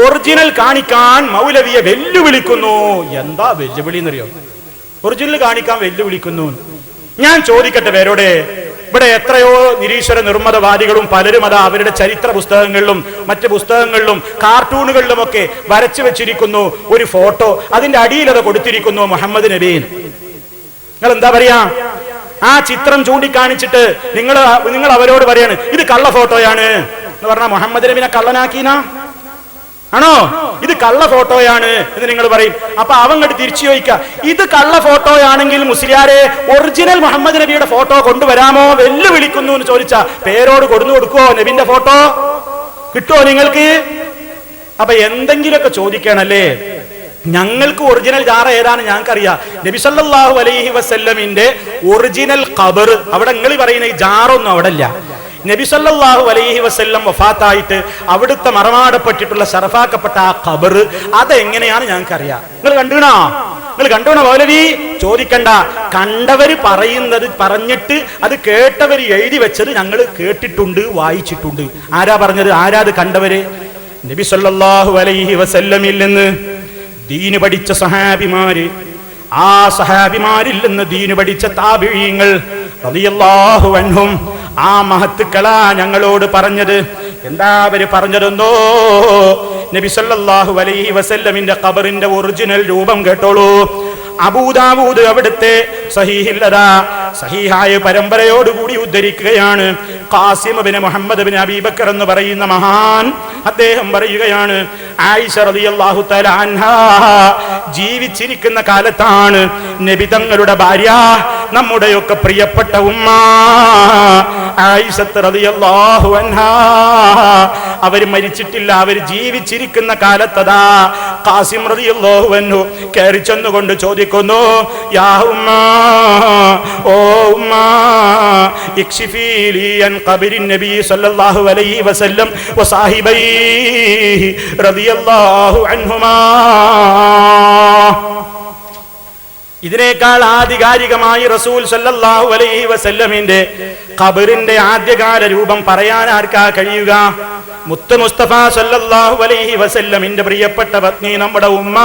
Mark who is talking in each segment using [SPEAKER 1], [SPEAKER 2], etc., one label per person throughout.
[SPEAKER 1] Original കാണിക്കാൻ മൗലവിയെ വെല്ലുവിളിക്കുന്നു. എന്താ വെല്ലുവിളി എന്നറിയോ ഒറിജിനൽ കാണിക്കാൻ വെല്ലുവിളിക്കുന്നു. ഞാൻ ചോദിക്കട്ടെ പേരോടെ ഇവിടെ എത്രയോ നിരീശ്വര നിർമ്മതവാദികളും പലരും അതാ അവരുടെ ചരിത്ര പുസ്തകങ്ങളിലും മറ്റ് പുസ്തകങ്ങളിലും കാർട്ടൂണുകളിലുമൊക്കെ വരച്ചു വെച്ചിരിക്കുന്നു. ഒരു ഫോട്ടോ അതിന്റെ അടിയിൽ അത് കൊടുത്തിരിക്കുന്നു മുഹമ്മദ് നബീൻ. നിങ്ങൾ എന്താ പറയാ? ആ ചിത്രം ചൂണ്ടിക്കാണിച്ചിട്ട് നിങ്ങൾ നിങ്ങൾ അവരോട് പറയാണ് ഇത് കള്ള ഫോട്ടോയാണ്. എന്ന് പറഞ്ഞാൽ മുഹമ്മദ് നബീനെ കള്ളനാക്കീനാ? ആണോ? ഇത് കള്ള ഫോട്ടോയാണ് എന്ന് നിങ്ങൾ പറയും. അപ്പൊ അവങ്ങോട്ട് തിരിച്ചു ചോദിക്കുക ഇത് കള്ള ഫോട്ടോയാണെങ്കിൽ മുസ്ലിയാരെ ഒറിജിനൽ മുഹമ്മദ് നബിയുടെ ഫോട്ടോ കൊണ്ടുവരാമോ? വെല്ലുവിളിക്കുന്നു എന്ന് ചോദിച്ച പേരോട് കൊടുന്നു കൊടുക്കുവോ നബിന്റെ ഫോട്ടോ? കിട്ടുമോ നിങ്ങൾക്ക്? അപ്പൊ എന്തെങ്കിലുമൊക്കെ ചോദിക്കണല്ലേ? ഞങ്ങൾക്ക് ഒറിജിനൽ ജാറ ഏതാണ് ഞങ്ങൾക്കറിയാം. നബി സല്ലല്ലാഹു അലൈഹി വസല്ലമിന്റെ ഒറിജിനൽ ഖബർ. അവിടെ നിങ്ങൾ പറയുന്ന ഈ ജാറൊന്നും അവിടെ ഇല്ല. നബി സല്ലല്ലാഹു അലൈഹി വസല്ലം വഫാത്തായിട്ട് അവിടുത്തെ മറമാടപ്പെട്ടിട്ടുള്ള ശറഫാക്കപ്പെട്ട ആ ഖബർ അതെങ്ങനെയാണ് ഞങ്ങൾക്കറിയാം. നിങ്ങൾ കണ്ടുകണോ നിങ്ങൾ കണ്ടുകണോ മൗലവി? ചോദിക്കണ്ട. കണ്ടവര് പറയുന്നത് പറഞ്ഞിട്ട് അത് കേട്ടവര് എഴുതി വെച്ചത് ഞങ്ങൾ കേട്ടിട്ടുണ്ട് വായിച്ചിട്ടുണ്ട്. ആരാ പറഞ്ഞത്? ആരാ അത് കണ്ടവര്? നബി സല്ലല്ലാഹു അലൈഹി വസല്ലമിൽ നിന്ന് ദീന് പഠിച്ച സഹാബിമാര് ആ സഹാബിമാരിൽ നിന്ന് ദീന് പഠിച്ച താപിഴീങ്ങൾ റളിയല്ലാഹു അൻഹും ആ മഹത്തുക്കളാ ഞങ്ങളോട് പറഞ്ഞത്. എന്താ അവർ പറഞ്ഞതെന്നോ? നബി സല്ലല്ലാഹു അലൈഹി വസല്ലമിന്റെ ഖബറിന്റെ ഒറിജിനൽ രൂപം കേട്ടോളൂ. അബൂദാവൂദ് അവിടുത്തെ സഹീഹില്ലതാ. സഹീഹായ പരമ്പരയോടുകൂടി ഉദ്ധരിക്കുകയാണ്. Bin Muhammad bin Abi Bakr എന്ന് പറയുന്ന മഹാൻ അദ്ദേഹം പറയുകയാണ് ആയിഷ റളിയല്ലാഹു തആല അൻഹാ ജീവിച്ചിരിക്കുന്ന കാലത്താണ് നബി തങ്ങളുടെ ഭാര്യ നമ്മുടെയൊക്കെ പ്രിയപ്പെട്ട ഉമ്മ ആയിഷത്ത് റളിയല്ലാഹു അൻഹാ. അവർ മരിച്ചിട്ടില്ല അവർ ജീവിച്ചിരിക്കുന്ന കാലത്തതാ കാസിം റളിയല്ലാഹു അൻഹു കയറി ചെന്നുകൊണ്ട് ചോദിക്കുന്നു യാ ഉമ്മ ഓ ഉമ്മ സല്ലല്ലാഹു അലൈഹി വസല്ലം അൻഹുമാ. ഇതിനേക്കാൾ ആധികാരികമായി റസൂൽ സല്ലല്ലാഹു അലൈഹി വസല്ലമിന്റെ ഖബറിന്റെ ആദ്യകാല രൂപം പറയാൻ ആർക്കാ കഴിയുക? മുത്ത് മുസ്തഫ സല്ലല്ലാഹു അലൈഹി വസല്ലമിന്റെ പ്രിയപ്പെട്ട പത്നി നമ്മുടെ ഉമ്മ.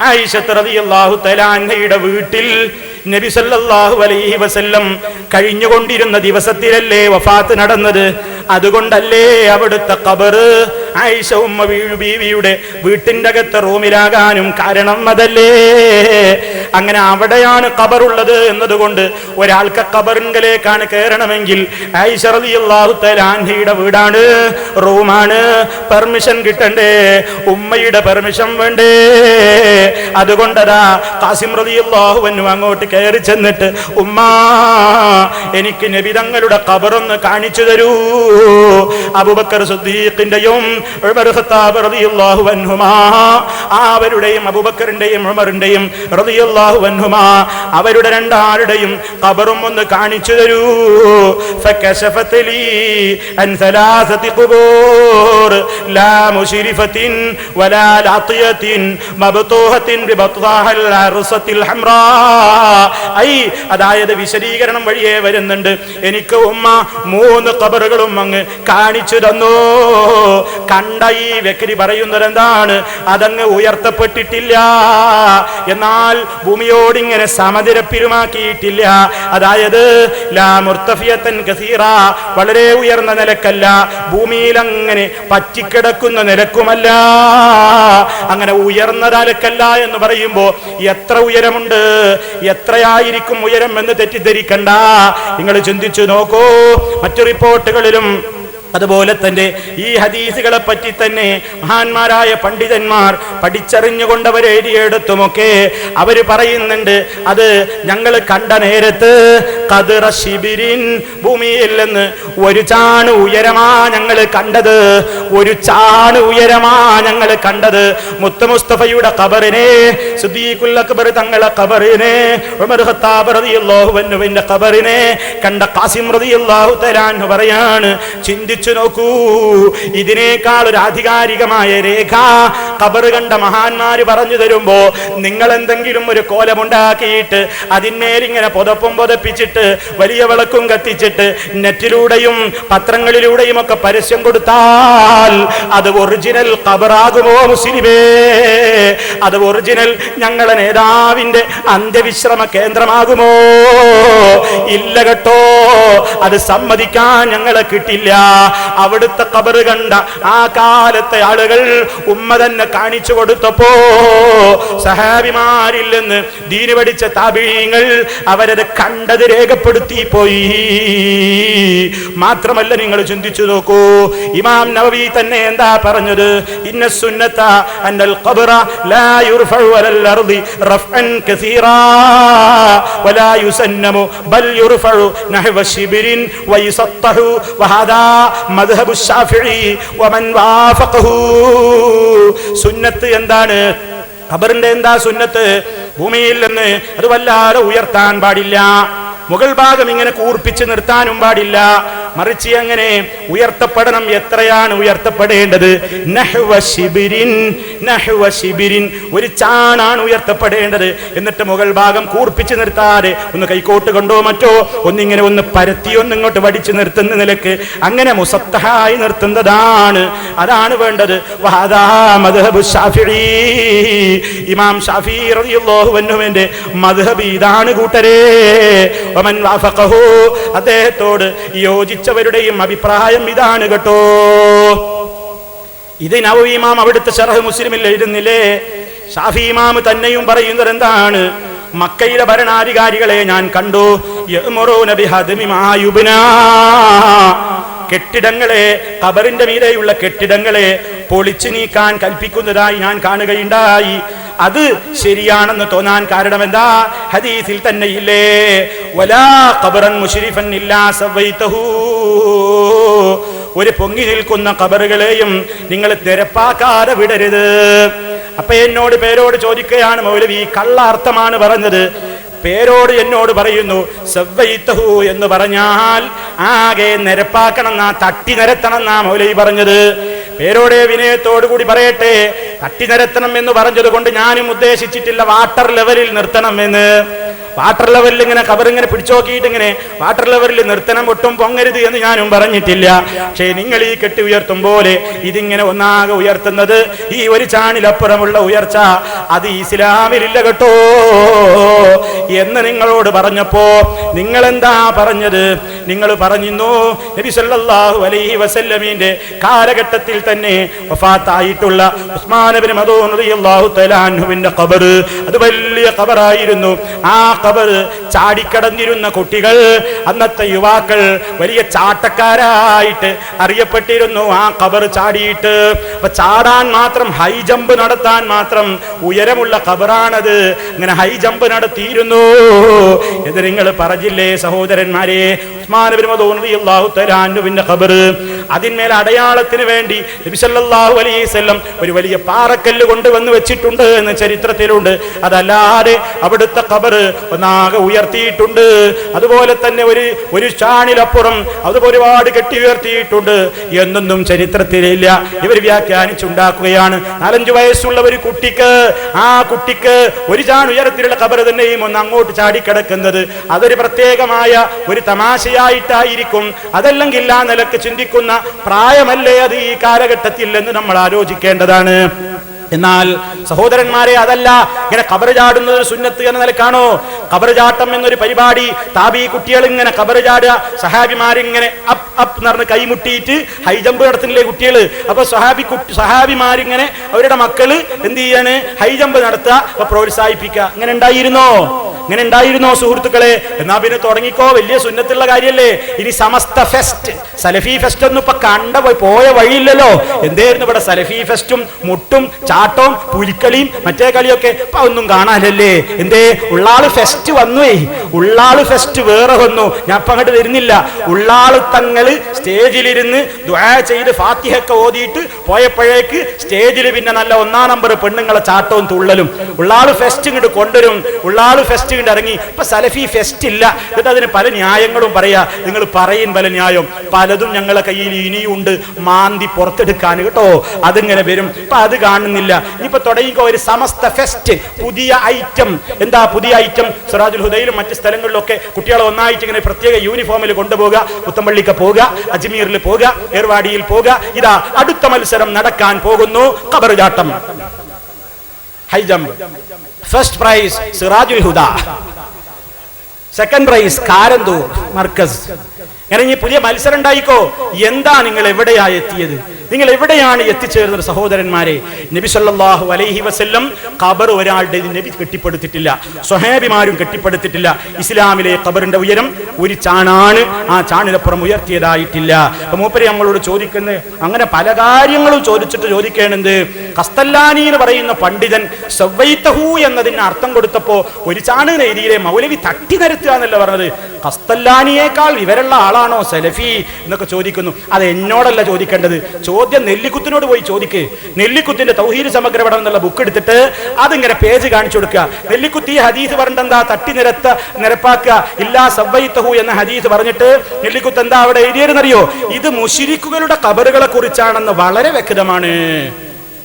[SPEAKER 1] ആയിഷത്ത് റളിയല്ലാഹു തആല വീട്ടിൽ നബി സല്ലല്ലാഹു അലൈഹി വസല്ലം കഴിഞ്ഞുകൊണ്ടിരുന്ന ദിവസത്തിലല്ലേ വഫാത്ത് നടന്നത്? അതുകൊണ്ടല്ലേ അവിടുത്തെ ഖബറ്? ആയിഷ ഉമ്മ ബീവിയുടെ വീട്ടിന്റെ അകത്തെ റൂമിലാകാനും കാരണം അതല്ലേ? അങ്ങനെ അവിടെയാണ് കബറുള്ളത് എന്നതുകൊണ്ട് ഒരാൾക്ക് കബറിങ്കലേക്കാണ് കയറണമെങ്കിൽ ആയിഷ വീടാണ് റൂമാണ്. പെർമിഷൻ കിട്ടണ്ടേ? ഉമ്മയുടെ പെർമിഷൻ വേണ്ടേ? അതുകൊണ്ടതാ കാസിം അൻഹു അങ്ങോട്ട് കയറി ചെന്നിട്ട് ഉമ്മ എനിക്ക് നബിതങ്ങളുടെ കബറൊന്ന് കാണിച്ചു തരൂ. Oh. അബുബക്കർ സുദ്ദീഖിന്റെയും അവരുടെയും അബുബക്കറിന്റെയും ഉമറിന്റെയും റതിയല്ലാഹു വന്നുമാ അവരുടെ രണ്ടാളുടെയും കബറും ഒന്ന് കാണിച്ചു തരൂ. അതായത് വിശദീകരണം വഴിയേ വരുന്നുണ്ട്. എനിക്ക് ഉമ്മ മൂന്ന് കബറുകളും അങ്ങ് കാണിച്ചു തന്നു കണ്ട ഈ വ്യക്തി പറയുന്നത് എന്താണ് അതങ്ങ് ഉയർത്തപ്പെട്ടിട്ടില്ല. എന്നാൽ ഭൂമിയോട് ഇങ്ങനെ സമതിരപ്പിരുമാക്കിയിട്ടില്ല അതായത് ലാ മുർത്തഫിയത്തൻ കസീറ വളരെ ഉയർന്ന നിലക്കല്ല. ഭൂമിയിൽ അങ്ങനെ പറ്റിക്കിടക്കുന്ന നിലക്കുമല്ല. അങ്ങനെ ഉയർന്ന നിലക്കല്ല എന്ന് പറയുമ്പോ എത്ര ഉയരമുണ്ട്? എത്രയായിരിക്കും ഉയരം എന്ന് തെറ്റിദ്ധരിക്കണ്ട. നിങ്ങൾ ചിന്തിച്ചു നോക്കൂ. മറ്റു റിപ്പോർട്ടുകളിലും അതുപോലെ തന്നെ ഈ ഹദീസുകളെ പറ്റി തന്നെ മഹാന്മാരായ പണ്ഡിതന്മാർ പഠിച്ചറിഞ്ഞുകൊണ്ടവർ എഴുതിയെടുത്തുമൊക്കെ അവർ പറയുന്നുണ്ട് അത് ഞങ്ങൾ കണ്ട നേരത്ത് കതിറ ശിബിരിൻ ഭൂമിയിൽ നിന്ന് ഒരു ചാണ് ഉയരമാ ഞങ്ങൾ കണ്ടത്. ഒരു ചാണ് ഉയരമാ ഞങ്ങൾ കണ്ടത്. മുത്ത മുസ്തഫയുടെ കബറിനെ സുദ്ദീഖുൽ അക്ബർ തങ്ങളെ കബറിനെ ഉമർ ഖത്താബ് ഖബറിനെ കണ്ട ഖാസിം റളിയല്ലാഹു തരാൻ പറയാണ് ചിന്തിച്ചു നോക്കൂ ഇതിനേക്കാൾ ഒരു ആധികാരികമായ രേഖ കബർ കണ്ട മഹാന്മാര് പറഞ്ഞു തരുമ്പോ നിങ്ങൾ എന്തെങ്കിലും ഒരു കോലമുണ്ടാക്കിയിട്ട് അതിന്മേലിങ്ങനെ പുതപ്പും പുതപ്പിച്ചിട്ട് കത്തിച്ചിട്ട് വലിയ വിളക്കും കത്തിച്ചിട്ട് നെറ്റിലൂടെയും പത്രങ്ങളിലൂടെയും ഒക്കെ പരസ്യം കൊടുത്താൽ അത് ഒറിജിനൽ ഖബറാകുമോ മുസ്ലിമേ? അത് ഒറിജിനൽ ഞങ്ങളെ നേതാവിന്റെ അന്ത്യവിശ്രമ കേന്ദ്രമാകുമോ? ഇല്ല കേട്ടോ അത് സമ്മതിക്കാൻ ഞങ്ങളെ കിട്ടില്ല. അവിടുത്തെ കബറ് കണ്ട ആ കാലത്തെ ആളുകൾ ഉമ്മ തന്നെ കാണിച്ചു കൊടുത്തപ്പോ സഹാബിമാരിൽ നിന്ന് ദീന് പഠിച്ച താപീയങ്ങൾ അവരത് കണ്ടത് രേഖപ്പെടുത്തി പോയി. മാത്രമല്ല നിങ്ങൾ ചിന്തിച്ചു നോക്കൂ ഇമാം നവവി തന്നെ എന്താ പറഞ്ഞത്? ഇന്ന സുന്നത്ത അന്നൽ ഖബറ ലാ യുർഫഉ അലൽ അർദി റഫ്അൻ കസീറാ വലാ യുസന്നമു ബൽ യുർഫഉ നഹവ ശിബിരിൻ വയസത്തഹു വഹദാ മദ്ഹബു ശാഫിഈ വമൻ വാഫഖഹു. സുന്നത്ത് എന്താണ്? ഖബറിന്റെ എന്താ സുന്നത്ത്? ഭൂമിയിൽ നിന്ന് അത് വല്ലാതെ ഉയർത്താൻ പാടില്ല. മുകൾ ഭാഗം ഇങ്ങനെ കൂർപ്പിച്ച് നിർത്താനും പാടില്ല. മറിച്ച് അങ്ങനെ ഉയർത്തപ്പെടണം എത്രയാണ് ഉയർത്തപ്പെടേണ്ടത്? ഒരു ചാണാണ് ഉയർത്തപ്പെടേണ്ടത്. എന്നിട്ട് മുകൾ ഭാഗം കൂർപ്പിച്ച് നിർത്താതെ ഒന്ന് കൈക്കോട്ട് കൊണ്ടോ മറ്റോ? ഒന്നിങ്ങനെ ഒന്ന് പരത്തി ഒന്ന് ഇങ്ങോട്ട് വടിച്ചു നിർത്തുന്ന നിലയ്ക്ക് അങ്ങനെ മുസത്തഹായി നിർത്തുന്നതാണ്. അതാണ് വേണ്ടത്. ഇമാം ഷാഫി റളിയല്ലാഹു അൻഹുവിന്റെ മദ്ഹബ് ഇതാണ് കൂട്ടരേ. വമൻ വാഫഖഹു. യോജിച്ചവരുടെയും അഭിപ്രായം ഇതാണ് കേട്ടോ. ഇത് നവീമാം അവിടുത്തെ ഷറഹ് മുസ്ലിമിൽ എഴുതുന്നില്ലേ? ഷാഫി ഇമാം തന്നെയും പറയുന്നത് എന്താണ്? മക്കയിലെ ഭരണാധികാരികളെ ഞാൻ കണ്ടു. കെട്ടിടങ്ങളെ കബറിന്റെ മീതെയുള്ള കെട്ടിടങ്ങളെ പൊളിച്ചു നീക്കാൻ കൽപ്പിക്കുന്നതായി ഞാൻ കാണുകയുണ്ടായി. അത് ശരിയാണെന്ന് തോന്നാൻ കാരണം എന്താ ഹദീസിൽ തന്നെ ഇല്ലേ വലാ കബറൻ മുഷരിഫൻ ഇല്ലാ സവൈതഹു ഒരു പൊങ്ങി നിൽക്കുന്ന കബറുകളെയും നിങ്ങൾ നിരപ്പാക്കാതെ വിടരുത്. അപ്പൊ എന്നോട് പേരോട് ചോദിക്കുകയാണ് മൗലവി കള്ള അർത്ഥമാണ് പറഞ്ഞത്. പേരോട് എന്നോട് പറയുന്നു സവ്വൈത്തഹു എന്ന് പറഞ്ഞാൽ ആകെ നിരപ്പാക്കണം എന്നാ തട്ടി നിരത്തണം എന്നാ മൗലവി പറഞ്ഞത്. പേരോടെ വിനയത്തോടു കൂടി പറയട്ടെ തട്ടി നിരത്തണം എന്ന് പറഞ്ഞത് കൊണ്ട് ഞാനും ഉദ്ദേശിച്ചിട്ടില്ല വാട്ടർ ലെവലിൽ നിർത്തണം എന്ന്. വാട്ടർ ലെവലിൽ ഇങ്ങനെ കബറിങ്ങനെ പിടിച്ചോക്കിയിട്ട് ഇങ്ങനെ വാട്ടർ ലെവലിൽ നിർത്തണം ഒട്ടും പൊങ്ങരുത് എന്ന് ഞാനും പറഞ്ഞിട്ടില്ല. പക്ഷേ നിങ്ങൾ ഈ കെട്ടി ഉയർത്തും പോലെ ഇതിങ്ങനെ ഒന്നാകെ ഉയർത്തുന്നത് ഈ ഒരു ചാണിലപ്പുറമുള്ള ഉയർച്ച അത് ഇസ്ലാമിലില്ല കേട്ടോ. എന്ന് നിങ്ങളോട് പറഞ്ഞപ്പോ നിങ്ങൾ എന്താ പറഞ്ഞത്? നിങ്ങൾ പറഞ്ഞിരുന്നു നബി സല്ലല്ലാഹു അലൈഹി വസല്ലമീന്റെ കാലഘട്ടത്തിൽ തന്നെ വഫാത്തായിട്ടുള്ള ഉസ്മാൻ ഇബ്നു മദൂൻ റളിയല്ലാഹു തആല അൻഹുവിന്റെ ഖബർ അത് വലിയ ഖബറായിരുന്നു. ആ ഖബർ ചാടിക്കടന്നിരുന്ന കുട്ടികൾ അന്നത്തെ യുവാക്കൾ വലിയ ചാട്ടക്കാരായിട്ട് അറിയപ്പെട്ടിരുന്നു ആ ഖബർ ചാടിയിട്ട്. അപ്പൊ ചാടാൻ മാത്രം ഹൈ ജമ്പ് നടത്താൻ മാത്രം ഉയരമുള്ള ഖബറാണത്. അങ്ങനെ ഹൈ ജമ്പ് നടത്തിയിരുന്നു. ഇത് നിങ്ങൾ പറഞ്ഞില്ലേ സഹോദരന്മാരെ? ഉസ്മാൻ ഇബ്നു മദൂൻ റളിയല്ലാഹു തആല ഖബർ അതിന്മേൽ അടയാളത്തിന് വേണ്ടി നബിസല്ലാഹു വസല്ലം ഒരു വലിയ പാറക്കല്ല് കൊണ്ടുവന്ന് വെച്ചിട്ടുണ്ട് എന്ന് ചരിത്രത്തിലുണ്ട്. അതല്ലാതെ അവിടുത്തെ ഖബർ ഒന്നാകെ ഉയർത്തിയിട്ടുണ്ട്. അതുപോലെ തന്നെ ഒരു ഒരു ചാണിലപ്പുറം അത് ഒരുപാട് കെട്ടി ഉയർത്തിയിട്ടുണ്ട് എന്നൊന്നും ചരിത്രത്തിലില്ല. ഇവർ വ്യാഖ്യാനിച്ചുണ്ടാക്കുകയാണ്. നാലഞ്ചു വയസ്സുള്ള ഒരു കുട്ടിക്ക് ആ കുട്ടിക്ക് ഒരു ചാൺ ഉയരത്തിലുള്ള ഖബർ തന്നെയും ഒന്ന് അങ്ങോട്ട് ചാടിക്കിടക്കുന്നത് അതൊരു പ്രത്യേകമായ ഒരു തമാശയായിട്ടായിരിക്കും. അതല്ലെങ്കിൽ ആ നിലയ്ക്ക് ചിന്തിക്കുന്ന പ്രായമല്ലേ അത് ഈ കാലഘട്ടത്തിൽ എന്ന് നമ്മൾ ആലോചിക്കേണ്ടതാണ്. എന്നാൽ സഹോദരന്മാരെ അതല്ല ഇങ്ങനെ കബറ് ചാടുന്നത് സുന്നത്ത് എന്ന നിലക്കാണോ? കബറ് ചാട്ടം എന്നൊരു പരിപാടി താബി കുട്ടികൾ ഇങ്ങനെ കബറ് ചാടുക സഹാബിമാരിങ്ങനെ അപ്പ് അപ്പ് എന്ന് പറഞ്ഞ് കൈമുട്ടിയിട്ട് ഹൈജമ്പ് നടത്തുന്നില്ലേ കുട്ടികൾ അപ്പൊ സഹാബി സഹാബിമാരിങ്ങനെ അവരുടെ മക്കൾ എന്ത് ചെയ്യാണ്? ഹൈ ജമ്പ് നടത്തുക അപ്പൊ പ്രോത്സാഹിപ്പിക്കുക. ഇങ്ങനെ ഉണ്ടായിരുന്നോ? ഇങ്ങനെ ഉണ്ടായിരുന്നോ സുഹൃത്തുക്കളെ? എന്നാ പിന്നെ തുടങ്ങിക്കോ വലിയ സുന്നത്തുള്ള കാര്യല്ലേ? ഇനി സമസ്ത ഫെസ്റ്റ് സലഫി ഫെസ്റ്റ് ഒന്നും ഇപ്പൊ കണ്ട പോയി വഴിയില്ലല്ലോ. എന്തായിരുന്നു ഇവിടെ സലഫി ഫെസ്റ്റും മുട്ടും ചാട്ടവും പുലിക്കളിയും മറ്റേ കളിയൊക്കെ? ഇപ്പൊ ഒന്നും കാണാനല്ലേ? എന്തേ ഉള്ളാൾ ഫെസ്റ്റ് വന്നു. ഉള്ളാൾ ഫെസ്റ്റ് വേറെ വന്നു. ഞാൻ ഇപ്പൊ അങ്ങോട്ട് വരുന്നില്ല. ഉള്ളാൾ തങ്ങൾ സ്റ്റേജിലിരുന്ന് ചെയ്ത് ഫാത്തിഹൊക്കെ ഓതിയിട്ട് പോയപ്പോഴേക്ക് സ്റ്റേജിൽ പിന്നെ നല്ല ഒന്നാം നമ്പർ പെണ്ണുങ്ങളെ ചാട്ടവും തുള്ളലും. ഉള്ളാൾ ഫെസ്റ്റ് ഇങ്ങോട്ട് കൊണ്ടുവരും. ഉള്ളാൾ ഫെസ്റ്റ് കൊണ്ട് ഇറങ്ങി. ഇപ്പൊ സലഫി ഫെസ്റ്റ് ഇല്ല. എന്നിട്ട് അതിന് പല ന്യായങ്ങളും പറയാ. നിങ്ങൾ പറയും പല ന്യായം. പലതും ഞങ്ങളെ കയ്യിൽ ഇനിയുണ്ട് മാന്തി പുറത്തെടുക്കാൻ കേട്ടോ. അതിങ്ങനെ വരും. ഇപ്പൊ അത് കാണുന്നില്ല. ഇപ്പൊ തുടങ്ങിക്കോ ഒരു സമസ്ത ഫെസ്റ്റ് പുതിയ ഐറ്റം എന്താ പുതിയ ഐറ്റം സിറാജുൽ ഹുദയിലും മറ്റു സ്ഥലങ്ങളിലൊക്കെ കുട്ടികളെ ഒന്നായിട്ട് ഇങ്ങനെ പ്രത്യേക യൂണിഫോമിൽ കൊണ്ടുപോകുക പുത്തമ്പള്ളിക്ക് പോവുക അജ്മീറിൽ പോവുക ഏർവാടിയിൽ പോവുക. ഇതാ അടുത്ത മത്സരം നടക്കാൻ പോകുന്നു. കബറുചാട്ടം high jump first prize Sirajul Huda second prize Karanthur Markaz അങ്ങനെ ഇനി പുതിയ മത്സരം ഉണ്ടായിക്കോ? എന്താ നിങ്ങൾ എവിടെയാ എത്തിയത്? നിങ്ങൾ എവിടെയാണ് എത്തിച്ചേർന്നത് സഹോദരന്മാരെ? നബി സല്ലാഹു അലൈഹി വസ്ല്ലം ഖബർ ഒരാളുടെ നബി കെട്ടിപ്പടുത്തിട്ടില്ല. സ്വഹേബിമാരും കെട്ടിപ്പടുത്തിട്ടില്ല. ഇസ്ലാമിലെ ഖബറിന്റെ ഉയരം ഒരു ചാണാണ്. ആ ചാണിനപ്പുറം ഉയർത്തിയതായിട്ടില്ല. അപ്പൊ മൂപ്പര് നമ്മളോട് ചോദിക്കുന്നത് അങ്ങനെ പല കാര്യങ്ങളും ചോദിച്ചിട്ട് ചോദിക്കേണ്ടത് കസ്തല്ലാനി എന്ന് പറയുന്ന പണ്ഡിതൻ എന്നതിന് അർത്ഥം കൊടുത്തപ്പോ ഒരു ചാണ് രീതിയിലെ മൗലവി തട്ടി നിരത്തുക എന്നല്ല പറഞ്ഞത്. കസ്തല്ലാനിയേക്കാൾ വിവരമുള്ള ആളാണോ സലഫി എന്നൊക്കെ ചോദിക്കുന്നു. അത് എന്നോടല്ല ചോദിക്കേണ്ടത്. ചോദ്യം നെല്ലിക്കുത്തിനോട് പോയി ചോദിക്ക്. നെല്ലിക്കുത്തിന്റെ തൗഹീദ് സമഗ്രപഠനം എന്നുള്ള ബുക്ക് എടുത്തിട്ട് അതിങ്ങനെ പേജ് കാണിച്ചു കൊടുക്കുക. നെല്ലിക്കുത്തി ഹദീസ് പറഞ്ഞിട്ടെന്താ തട്ടി നിരത്ത നിരപ്പാക്കുക. ഇല്ലാ സവ്വൈത്തഹു എന്ന ഹദീസ് പറഞ്ഞിട്ട് നെല്ലിക്കുത്ത് എന്താ അവിടെ എഴുതിയതെന്നറിയോ? ഇത് മുഷിരിക്കുകളുടെ കബറുകളെ കുറിച്ചാണെന്ന് വളരെ വ്യക്തമാണ്.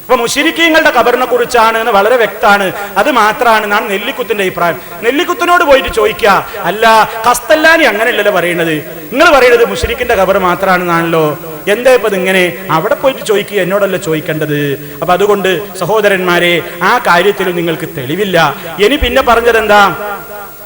[SPEAKER 1] അപ്പൊ മുഷിരിക്കീങ്ങളുടെ കബറിനെ കുറിച്ചാണ് എന്ന് വളരെ വ്യക്തമാണ്. അത് മാത്രമാണ് എന്നാണ് നെല്ലിക്കുത്തിന്റെ അഭിപ്രായം. നെല്ലിക്കുത്തിനോട് പോയിട്ട് ചോദിക്കുക. അല്ല കസ്തല്ലാനി അങ്ങനെയല്ലല്ലോ പറയുന്നത് നിങ്ങൾ പറയുന്നത് മുഷിരിക്കിന്റെ കബർ മാത്രമാണെന്നാണല്ലോ. എന്താ ഇപ്പൊ ഇങ്ങനെ അവിടെ പോയിട്ട് ചോദിക്കുക എന്നോടല്ല ചോദിക്കേണ്ടത്. അപ്പൊ അതുകൊണ്ട് സഹോദരന്മാരെ ആ കാര്യത്തിൽ നിങ്ങൾക്ക് തെളിവില്ല. ഇനി പിന്നെ പറഞ്ഞത് എന്താ